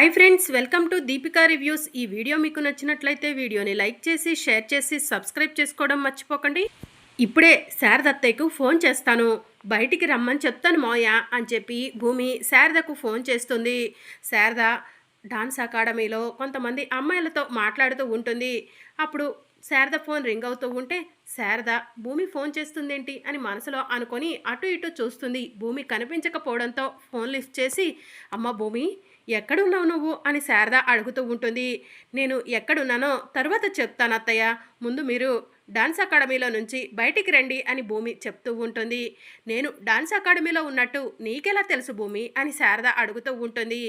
Hi friends welcome to Deepika reviews ఈ video మీకు నచ్చినట్లయితే వీడియోని లైక్ చేసి షేర్ చేసి సబ్స్క్రైబ్ చేసుకోవడం మర్చిపోకండి. ఇప్పుడే శారదత్తయ్యకు ఫోన్ చేస్తాను. బయటికి రమ్మని చెప్తాను మోయ అని చెప్పి భూమి శారదకు ఫోన్ చేస్తుంది. శారద డాన్స్ అకాడమీలో కొంతమంది అమ్మాయిలతో మాట్లాడుతూ ఉంటుంది. అప్పుడు శారద ఫోన్ రింగ్ అవుతూ ఉంటే శారద భూమి ఫోన్ చేస్తుందేంటి? అని మనసులో అనుకొని అటు ఇటు చూస్తుంది. భూమి కనిపించకపోవడంతో ఫోన్ లిఫ్ట్ చేసి అమ్మ భూమి ఎక్కడున్నావు నువ్వు? అని శారద అడుగుతూ ఉంటుంది. నేను ఎక్కడున్నానో తర్వాత చెప్తాను అత్తయ్య. ముందు మీరు డాన్స్ అకాడమీలో నుంచి బయటికి రండి అని భూమి చెప్తూ ఉంటుంది. నేను డాన్స్ అకాడమీలో ఉన్నట్టు నీకెలా తెలుసు భూమి? అని శారద అడుగుతూ ఉంటుంది.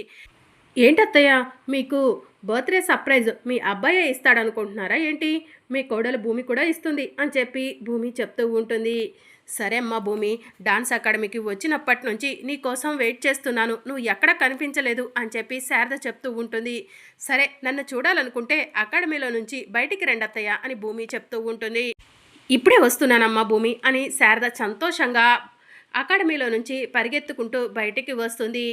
ఏంటత్తయ్య మీకు బర్త్డే సర్ప్రైజ్ మీ అబ్బాయే ఇస్తాడనుకుంటున్నారా ఏంటి? మీ కోడలు భూమి కూడా ఇస్తుంది అని చెప్పి భూమి చెప్తూ ఉంటుంది. సరే అమ్మా భూమి డాన్స్ అకాడమీకి వచ్చినప్పటి నుంచి నీ కోసం వెయిట్ చేస్తున్నాను. నువ్వు ఎక్కడ కనిపించలేదు అని చెప్పి శారద చెప్తూ ఉంటుంది. సరే నన్ను చూడాలనుకుంటే అకాడమీలో నుంచి బయటికి రెండత్తయ్య అని భూమి చెప్తూ ఉంటుంది. ఇప్పుడే వస్తున్నానమ్మా భూమి అని శారద సంతోషంగా అకాడమీలో నుంచి పరిగెత్తుకుంటూ బయటికి వస్తుంది.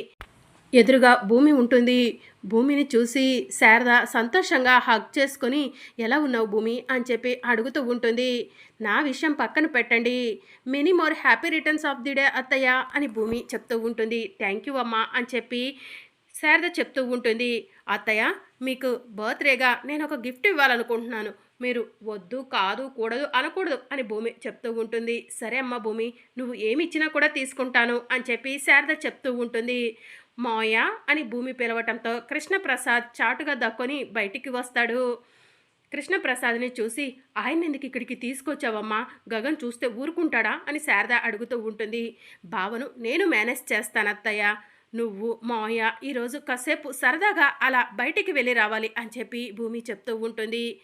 ఎదురుగా భూమి ఉంటుంది. భూమిని చూసి శారద సంతోషంగా హగ్ చేసుకొని ఎలా ఉన్నావు భూమి? అని చెప్పి అడుగుతూ ఉంటుంది. నా విషయం పక్కన పెట్టండి. Many more happy returns of the day అత్తయ్య అని భూమి చెప్తూ ఉంటుంది. థ్యాంక్ యూ అమ్మా అని చెప్పి శారద చెప్తూ ఉంటుంది. అత్తయ్య మీకు బర్త్డేగా నేను ఒక గిఫ్ట్ ఇవ్వాలనుకుంటున్నాను. మీరు వద్దు కాదు కూడదు అనకూడదు అని భూమి చెప్తూ ఉంటుంది. సరే అమ్మ భూమి నువ్వు ఏమి ఇచ్చినా కూడా తీసుకుంటాను అని చెప్పి శారద చెప్తూ ఉంటుంది. మాయా అని భూమి పిలవటంతో కృష్ణప్రసాద్ చాటుగా దక్కొని బయటికి వస్తాడు. కృష్ణప్రసాద్ని చూసి ఆయన ఎందుకు ఇక్కడికి తీసుకొచ్చావమ్మా? గగన్ చూస్తే ఊరుకుంటాడా? అని శారద అడుగుతూ ఉంటుంది. బావను నేను మేనేజ్ చేస్తాను అత్తయ్య. నువ్వు మాయ ఈరోజు కాసేపు సరదాగా అలా బయటికి వెళ్ళి రావాలి అని చెప్పి భూమి చెప్తూ ఉంటుంది.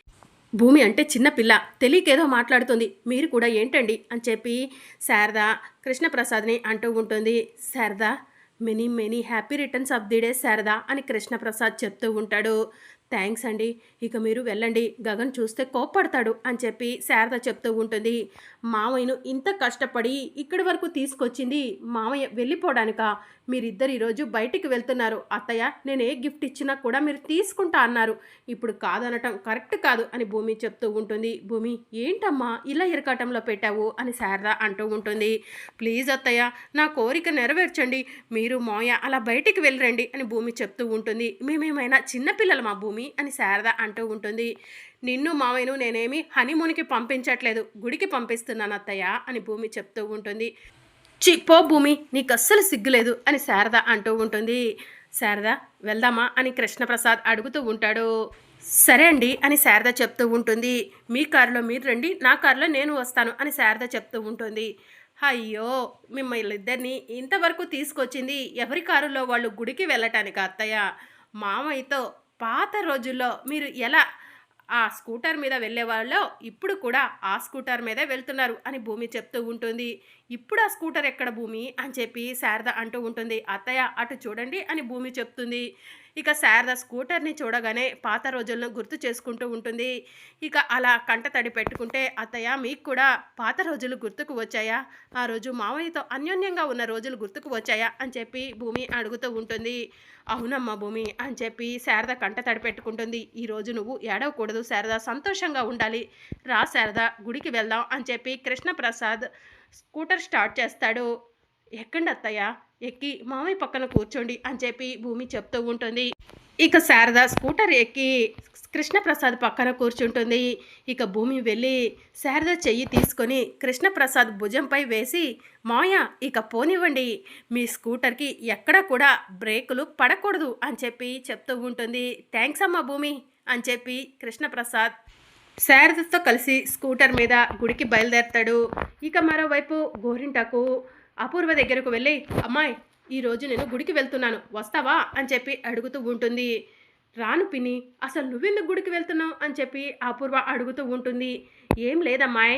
భూమి అంటే చిన్నపిల్ల తెలియకేదో మాట్లాడుతుంది. మీరు కూడా ఏంటండి? అని చెప్పి శారద కృష్ణప్రసాద్ని అంటూ ఉంటుంది. Sarada many many happy returns of the day Sarada అని కృష్ణప్రసాద్ చెప్తూ ఉంటాడు. థ్యాంక్స్ అండి. ఇక మీరు వెళ్ళండి. గగన్ చూస్తే కోప్పడతాడు అని చెప్పి శారద చెప్తూ ఉంటుంది. మామయ్యను ఇంత కష్టపడి ఇక్కడి వరకు తీసుకొచ్చింది మామయ్య వెళ్ళిపోవడానిక? మీరిద్దరు ఈరోజు బయటికి వెళ్తున్నారు. అత్తయ్య నేను ఏ గిఫ్ట్ ఇచ్చినా కూడా మీరు తీసుకుంటా అన్నారు. ఇప్పుడు కాదనటం కరెక్ట్ కాదు అని భూమి చెప్తూ ఉంటుంది. భూమి ఏంటమ్మా ఇలా ఇరకాటంలో పెట్టావు? అని శారద అంటూ ఉంటుంది. ప్లీజ్ అత్తయ్య నా కోరిక నెరవేర్చండి. మీరు మోయ అలా బయటికి వెళ్ళరండి అని భూమి చెప్తూ ఉంటుంది. మేమేమైనా చిన్నపిల్లలు మా భూమి? అని శారద అంటూ ఉంటుంది. నిన్ను మావయ్యను నేనేమి హనీమూన్కి పంపించట్లేదు గుడికి పంపిస్తున్నాను అత్తయ్య అని భూమి చెప్తూ ఉంటుంది. చి పో భూమి నీకు అస్సలు సిగ్గులేదు అని శారద అంటూ ఉంటుంది. శారద వెళ్దామా అని కృష్ణప్రసాద్ అడుగుతూ ఉంటాడు. సరే అండి అని శారద చెప్తూ ఉంటుంది. మీ కారులో మీరు రండి నా కారులో నేను వస్తాను అని శారద చెప్తూ ఉంటుంది. అయ్యో మిమ్మల్ని ఇద్దరిని ఇంతవరకు తీసుకొచ్చింది ఎవరి కారులో వాళ్ళు గుడికి వెళ్ళటానికి అత్తయ్య? మామయ్యతో పాత రోజుల్లో మీరు ఎలా ఆ స్కూటర్ మీద వెళ్ళే వాళ్ళు ఇప్పుడు కూడా ఆ స్కూటర్ మీదే వెళ్తున్నారు అని భూమి చెప్తూ ఉంటుంది. ఇప్పుడు ఆ స్కూటర్ ఎక్కడ భూమి అని చెప్పి శారద అంటూ ఉంటుంది. అత్తయ్య అటు చూడండి అని భూమి చెప్తుంది. ఇక శారద స్కూటర్ని చూడగానే పాత రోజులను గుర్తు చేసుకుంటూ ఉంటుంది. ఇక అలా కంట తడి పెట్టుకుంటే అత్తయ్య మీకు కూడా పాత రోజులు గుర్తుకు వచ్చాయా? ఆ రోజు మావయ్యతో అన్యోన్యంగా ఉన్న రోజులు గుర్తుకు వచ్చాయా? అని చెప్పి భూమి అడుగుతూ ఉంటుంది. అవునమ్మా భూమి అని చెప్పి శారద కంట తడి పెట్టుకుంటుంది. ఈరోజు నువ్వు ఏడవకూడదు శారద సంతోషంగా ఉండాలి. రా శారద గుడికి వెళ్దాం అని చెప్పి కృష్ణప్రసాద్ స్కూటర్ స్టార్ట్ చేస్తాడు. ఎక్కండి అత్తయ్య. ఎక్కి మామయ్య పక్కన కూర్చోండి అని చెప్పి భూమి చెప్తూ ఉంటుంది. ఇక శారద స్కూటర్ ఎక్కి కృష్ణప్రసాద్ పక్కన కూర్చుంటుంది. ఇక భూమి వెళ్ళి శారద చెయ్యి తీసుకొని కృష్ణప్రసాద్ భుజంపై వేసి మాయ ఇక పోనివ్వండి. మీ స్కూటర్కి ఎక్కడ కూడా బ్రేకులు పడకూడదు అని చెప్పి చెప్తూ ఉంటుంది. థ్యాంక్స్ అమ్మా భూమి అని చెప్పి కృష్ణప్రసాద్ శారదతో కలిసి స్కూటర్ మీద గుడికి బయలుదేరతాడు. ఇక మరోవైపు గోరింటకు అపూర్వ దగ్గరకు వెళ్ళి అమ్మాయి ఈరోజు నేను గుడికి వెళ్తున్నాను వస్తావా? అని చెప్పి అడుగుతూ ఉంటుంది. రాను పిని అసలు నువ్వెందుకు గుడికి వెళ్తున్నావు? అని చెప్పి అపూర్వ అడుగుతూ ఉంటుంది. ఏం లేదమ్మాయి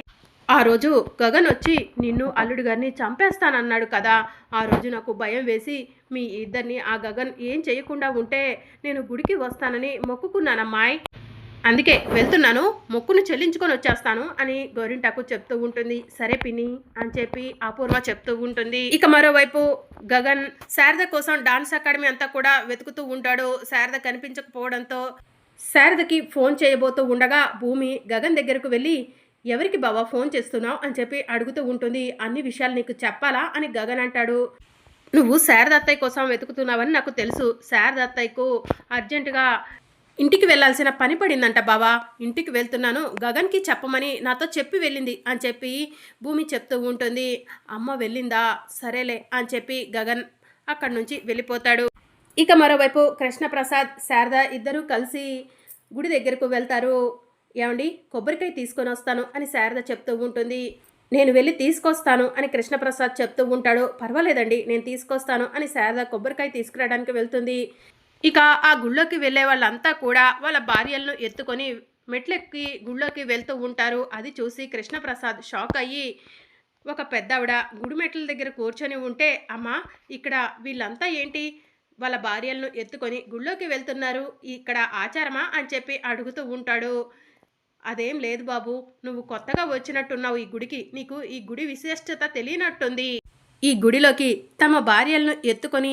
ఆ రోజు గగన్ వచ్చి నిన్ను అల్లుడు గారిని చంపేస్తానన్నాడు కదా. ఆ రోజు నాకు భయం వేసి మీ ఇద్దరిని ఆ గగన్ ఏం చేయకుండా ఉంటే నేను గుడికి వస్తానని మొక్కుకున్నానమ్మాయి. అందుకే వెళ్తున్నాను మొక్కును చెల్లించుకొని వచ్చేస్తాను అని గోరింటాకు చెప్తూ ఉంటుంది. సరే పిని అని చెప్పి అపూర్వ చెప్తూ ఉంటుంది. ఇక మరోవైపు గగన్ శారద కోసం డాన్స్ అకాడమీ అంతా కూడా వెతుకుతూ ఉంటాడు. శారద కనిపించకపోవడంతో శారదకి ఫోన్ చేయబోతూ ఉండగా భూమి గగన్ దగ్గరకు వెళ్ళి ఎవరికి బావా ఫోన్ చేస్తున్నావు? అని చెప్పి అడుగుతూ ఉంటుంది. అన్ని విషయాలు నీకు చెప్పాలా? అని గగన్ అంటాడు. నువ్వు శారద అత్తయ్య కోసం వెతుకుతున్నావని నాకు తెలుసు. శారద అత్తయ్యకు అర్జెంటుగా ఇంటికి వెళ్ళాల్సిన పని పడిందంట బావా. ఇంటికి వెళ్తున్నాను. గగన్కి చెప్పమని నాతో చెప్పి వెళ్ళింది అని చెప్పి భూమి చెప్తూ ఉంటుంది. అమ్మ వెళ్ళిందా? సరేలే అని చెప్పి గగన్ అక్కడి నుంచి వెళ్ళిపోతాడు. ఇక మరోవైపు కృష్ణప్రసాద్ శారద ఇద్దరూ కలిసి గుడి దగ్గరకు వెళ్తారు. ఏమండి? కొబ్బరికాయ తీసుకొని వస్తాను అని శారద చెప్తూ ఉంటుంది. నేను వెళ్ళి తీసుకొస్తాను అని కృష్ణప్రసాద్ చెప్తూ ఉంటాడు. పర్వాలేదండి నేను తీసుకొస్తాను అని శారద కొబ్బరికాయ తీసుకురావడానికి వెళ్తుంది. ఇక ఆ గుళ్ళోకి వెళ్ళే వాళ్ళంతా కూడా వాళ్ళ భార్యలను ఎత్తుకొని మెట్లెక్కి గుళ్ళోకి వెళ్తూ ఉంటారు. అది చూసి కృష్ణప్రసాద్ షాక్ అయ్యి ఒక పెద్దవిడ గుడి మెట్ల దగ్గర కూర్చొని ఉంటే అమ్మా ఇక్కడ వీళ్ళంతా ఏంటి? వాళ్ళ భార్యలను ఎత్తుకొని గుళ్ళోకి వెళ్తున్నారు. ఇక్కడ ఆచారమా అని చెప్పి అడుగుతూ ఉంటాడు. అదేం లేదు బాబు నువ్వు కొత్తగా వచ్చినట్టున్నావు ఈ గుడికి. నీకు ఈ గుడి విశిష్టత తెలియనట్టుంది. ఈ గుడిలోకి తమ భార్యలను ఎత్తుకొని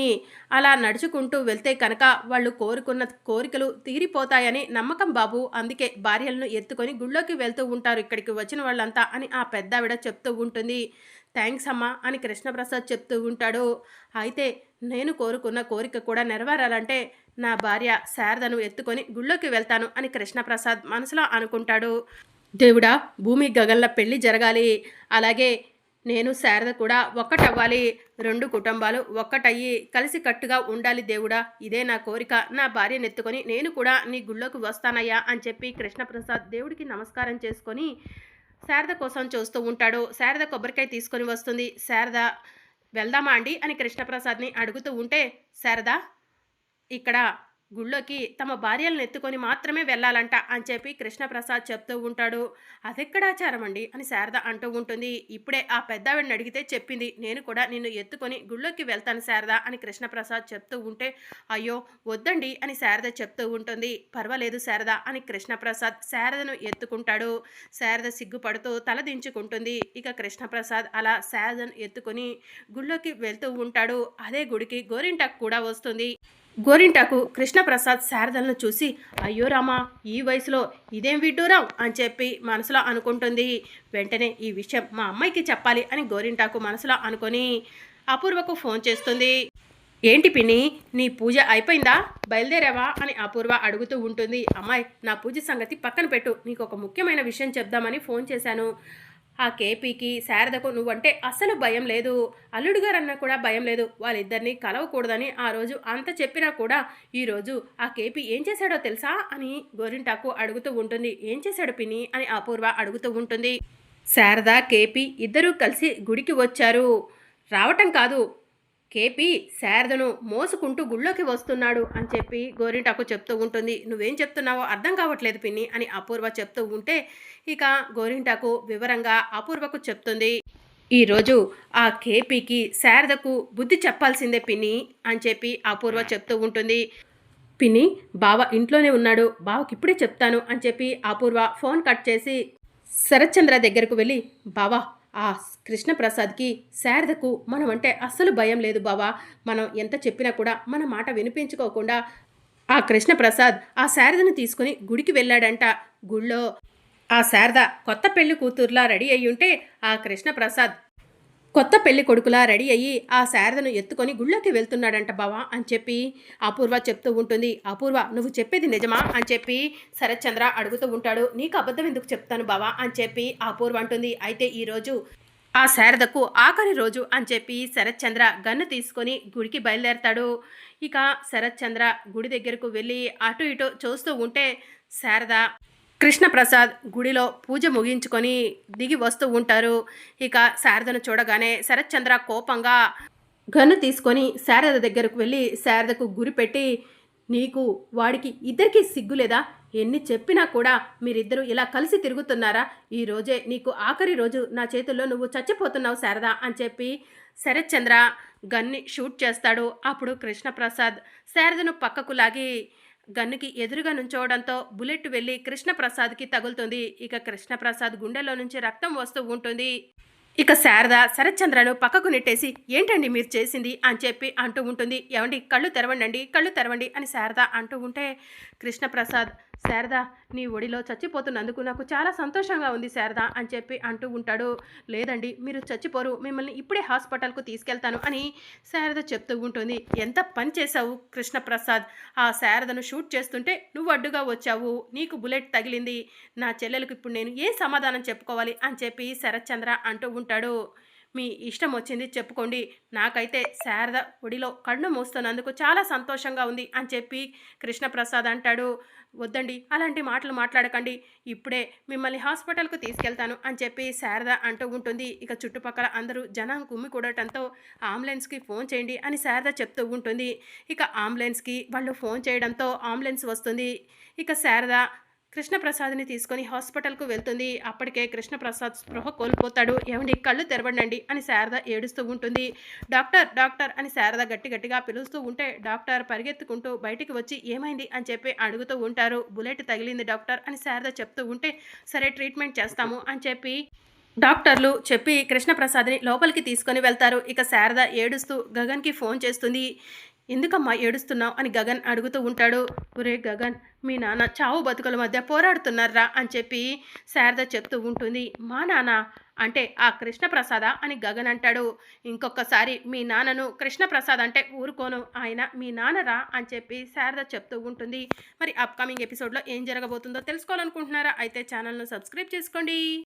అలా నడుచుకుంటూ వెళ్తే కనుక వాళ్ళు కోరుకున్న కోరికలు తీరిపోతాయని నమ్మకం బాబు. అందుకే భార్యలను ఎత్తుకొని గుళ్ళోకి వెళ్తూ ఉంటారు. ఇక్కడికి వచ్చిన వాళ్ళంతా అని ఆ పెద్దావిడ చెప్తూ ఉంటుంది. థ్యాంక్స్ అమ్మా అని కృష్ణప్రసాద్ చెప్తూ ఉంటాడు. అయితే నేను కోరుకున్న కోరిక కూడా నెరవేరాలంటే నా భార్య శారదను ఎత్తుకొని గుళ్ళోకి వెళ్తాను అని కృష్ణప్రసాద్ మనసులో అనుకుంటాడు. దేవుడా భూమి గగన్ల పెళ్ళి జరగాలి. అలాగే నేను శారద కూడా ఒక్కటవ్వాలి రెండు కుటుంబాలు ఒక్కటయ్యి కలిసి కట్టుగా ఉండాలి దేవుడా. ఇదే నా కోరిక. నా భార్యను ఎత్తుకొని నేను కూడా నీ గుళ్ళోకి వస్తానయ్యా అని చెప్పి కృష్ణప్రసాద్ దేవుడికి నమస్కారం చేసుకొని శారద కోసం చూస్తూ ఉంటాడు. శారద కొబ్బరికాయ తీసుకొని వస్తుంది. శారద వెళ్దామా అండి? అని కృష్ణప్రసాద్ని అడుగుతూ ఉంటే శారద ఇక్కడ గుళ్ళోకి తమ భార్యలను ఎత్తుకొని మాత్రమే వెళ్ళాలంట అని చెప్పి కృష్ణప్రసాద్ చెప్తూ ఉంటాడు. అదెక్కడ ఆచారం అండి అని శారద అంటూ ఉంటుంది. ఇప్పుడే ఆ పెద్దావిడిని అడిగితే చెప్పింది నేను కూడా నిన్ను ఎత్తుకొని గుళ్ళోకి వెళ్తాను శారద అని కృష్ణప్రసాద్ చెప్తూ ఉంటే అయ్యో వద్దండి అని శారద చెప్తూ ఉంటుంది. పర్వాలేదు శారద అని కృష్ణప్రసాద్ శారదను ఎత్తుకుంటాడు. శారద సిగ్గుపడుతూ తలదించుకుంటుంది ఇక కృష్ణప్రసాద్ అలా శారదను ఎత్తుకొని గుళ్ళోకి వెళ్తూ ఉంటాడు. అదే గుడికి గోరింటాకు కూడా వస్తుంది. గోరింటాకు కృష్ణప్రసాద్ శారదలను చూసి అయ్యో రామా ఈ వయసులో ఇదేం విడ్డూరం? అని చెప్పి మనసులో అనుకుంటుంది. వెంటనే ఈ విషయం మా అమ్మాయికి చెప్పాలి అని గోరింటాకు మనసులో అనుకొని అపూర్వకు ఫోన్ చేస్తుంది. ఏంటి పిన్ని నీ పూజ అయిపోయిందా? బయలుదేరావా? అని అపూర్వ అడుగుతూ ఉంటుంది. అమ్మాయి నా పూజ సంగతి పక్కన పెట్టు. నీకు ఒక ముఖ్యమైన విషయం చెప్దామని ఫోన్ చేశాను. ఆ కేపీకి శారదకు నువ్వంటే అస్సలు భయం లేదు. అల్లుడు గారన్నా కూడా భయం లేదు. వాళ్ళిద్దరిని కలవకూడదని ఆ రోజు అంత చెప్పినా కూడా ఈరోజు ఆ కేపీ ఏం చేశాడో తెలుసా అని గోరింటాకు అడుగుతూ ఉంటుంది. ఏం చేశాడు పిని అని అపూర్వ అడుగుతూ ఉంటుంది. శారద కేపీ ఇద్దరూ కలిసి గుడికి వచ్చారు. రావటం కాదు. కేపీ శారదను మోసుకుంటూ గుళ్ళోకి వస్తున్నాడు అని చెప్పి గోరింటాకు చెప్తూ ఉంటుంది. నువ్వేం చెప్తున్నావో అర్థం కావట్లేదు పిన్ని అని అపూర్వ చెప్తూ ఉంటే ఇక గోరింటాకు వివరంగా అపూర్వకు చెప్తుంది. ఈరోజు ఆ కేపీకి శారదకు బుద్ధి చెప్పాల్సిందే పిన్ని అని చెప్పి అపూర్వ చెప్తూ ఉంటుంది. పిన్ని బావ ఇంట్లోనే ఉన్నాడు. బావకి ఇప్పుడే చెప్తాను అని చెప్పి అపూర్వ ఫోన్ కట్ చేసి శరత్చంద్ర దగ్గరకు వెళ్ళి బావా ఆ కృష్ణప్రసాద్కి శారదకు మనం అంటే అస్సలు భయం లేదు బావా. మనం ఎంత చెప్పినా కూడా మన మాట వినిపించుకోకుండా ఆ కృష్ణప్రసాద్ ఆ శారదను తీసుకుని గుడికి వెళ్ళాడంట. గుళ్ళో ఆ శారద కొత్త పెళ్ళి కూతుర్లా రెడీ అయ్యి ఉంటే ఆ కృష్ణప్రసాద్ కొత్త పెళ్ళి కొడుకులా రెడీ అయ్యి ఆ శారదను ఎత్తుకొని గుళ్ళోకి వెళ్తున్నాడంట బావా అని చెప్పి అపూర్వ చెప్తూ ఉంటుంది. అపూర్వ నువ్వు చెప్పేది నిజమా? అని చెప్పి శరత్చంద్ర అడుగుతూ ఉంటాడు. నీకు అబద్ధం ఎందుకు చెప్తాను బావా? అని చెప్పి అపూర్వ అంటుంది. అయితే ఈరోజు ఆ శారదకు ఆఖరి రోజు అని చెప్పి శరత్చంద్ర గన్ను తీసుకొని గుడికి బయలుదేరతాడు. ఇక శరత్చంద్ర గుడి దగ్గరకు వెళ్ళి అటు ఇటు చూస్తూ ఉంటే శారద కృష్ణప్రసాద్ గుడిలో పూజ ముగించుకొని దిగి వస్తూ ఉంటారు. ఇక శారదను చూడగానే శరత్చంద్ర కోపంగా గన్ను తీసుకొని శారద దగ్గరకు వెళ్ళి శారదకు గురిపెట్టి నీకు వాడికి ఇద్దరికి సిగ్గు లేదా? ఎన్ని చెప్పినా కూడా మీరిద్దరూ ఇలా కలిసి తిరుగుతున్నారా? ఈ రోజే నీకు ఆఖరి రోజు నా చేతుల్లో నువ్వు చచ్చిపోతున్నావు శారద అని చెప్పి శరత్చంద్ర గన్ని షూట్ చేస్తాడు. అప్పుడు కృష్ణప్రసాద్ శారదను పక్కకు లాగి గన్నుకి ఎదురుగా నుంచోవడంతో బుల్లెట్ వెళ్ళి కృష్ణప్రసాద్కి తగులుతుంది. ఇక కృష్ణప్రసాద్ గుండెలో నుంచి రక్తం వస్తూ ఉంటుంది. ఇక శారద శరత్చంద్రను పక్కకు నెట్టేసి ఏంటండి మీరు చేసింది? అని చెప్పి అంటూ ఉంటుంది. ఏమండి కళ్ళు తెరవండి కళ్ళు తెరవండి అని శారద అంటూ ఉంటే కృష్ణప్రసాద్ శారద నీ ఒడిలో చచ్చిపోతున్నందుకు నాకు చాలా సంతోషంగా ఉంది శారద అని చెప్పి అంటూ ఉంటాడు. లేదండి మీరు చచ్చిపోరు. మిమ్మల్ని ఇప్పుడే హాస్పిటల్కు తీసుకెళ్తాను అని శారద చెప్తూ ఉంటుంది. ఎంత పని చేశావు కృష్ణప్రసాద్? ఆ శారదను షూట్ చేస్తుంటే నువ్వు అడ్డుగా వచ్చావు. నీకు బుల్లెట్ తగిలింది. నా చెల్లెలకు ఇప్పుడు నేను ఏ సమాధానం చెప్పుకోవాలి అని చెప్పి శరత్చంద్ర అంటూ ఉంటాడు. మీ ఇష్టం వచ్చింది చెప్పుకోండి. నాకైతే శారద ఒడిలో కన్ను మూస్తున్నందుకు చాలా సంతోషంగా ఉంది అని చెప్పి కృష్ణప్రసాద్ అంటాడు. వద్దండి అలాంటి మాటలు మాట్లాడకండి. ఇప్పుడే మిమ్మల్ని హాస్పిటల్కు తీసుకెళ్తాను అని చెప్పి శారద అంటూ ఉంటుంది. ఇక చుట్టుపక్కల అందరూ జనం కుమ్మి కూడటంతో అంబులెన్స్కి ఫోన్ చేయండి అని శారద చెప్తూ ఉంటుంది. ఇక అంబులెన్స్కి వాళ్ళు ఫోన్ చేయడంతో అంబులెన్స్ వస్తుంది. ఇక శారద కృష్ణప్రసాద్ని తీసుకొని హాస్పిటల్కు వెళ్తుంది. అప్పటికే కృష్ణప్రసాద్ స్పృహ కోల్పోతాడు. ఏమండి కళ్ళు తెరవండి అని శారద ఏడుస్తూ ఉంటుంది. డాక్టర్ డాక్టర్ అని శారద గట్టి గట్టిగా పిలుస్తూ ఉంటే డాక్టర్ పరిగెత్తుకుంటూ బయటికి వచ్చి ఏమైంది అని చెప్పి అడుగుతూ ఉంటారు. బుల్లెట్ తగిలింది డాక్టర్ అని శారద చెప్తూ ఉంటే సరే ట్రీట్మెంట్ చేస్తాము అని చెప్పి డాక్టర్లు చెప్పి కృష్ణప్రసాద్ని లోపలికి తీసుకొని వెళ్తారు. ఇక శారద ఏడుస్తూ గగన్కి ఫోన్ చేస్తుంది. ఎందుకమ్మా ఏడుస్తున్నావు అని గగన్ అడుగుతూ ఉంటాడు. ఒరే గగన్ మీ నాన్న చావు బతుకుల మధ్య పోరాడుతున్నారా? అని చెప్పి శారద చెప్తూ ఉంటుంది. మా నాన్న? అంటే ఆ కృష్ణప్రసాద? అని గగన్ అంటాడు. ఇంకొకసారి మీ నాన్నను కృష్ణప్రసాద్ అంటే ఊరుకోను. ఆయన మీ నాన్నరా? అని చెప్పి శారద చెప్తూ ఉంటుంది. మరి అప్కమింగ్ ఎపిసోడ్లో ఏం జరగబోతుందో తెలుసుకోవాలనుకుంటున్నారా? అయితే ఛానల్ను సబ్స్క్రైబ్ చేసుకోండి.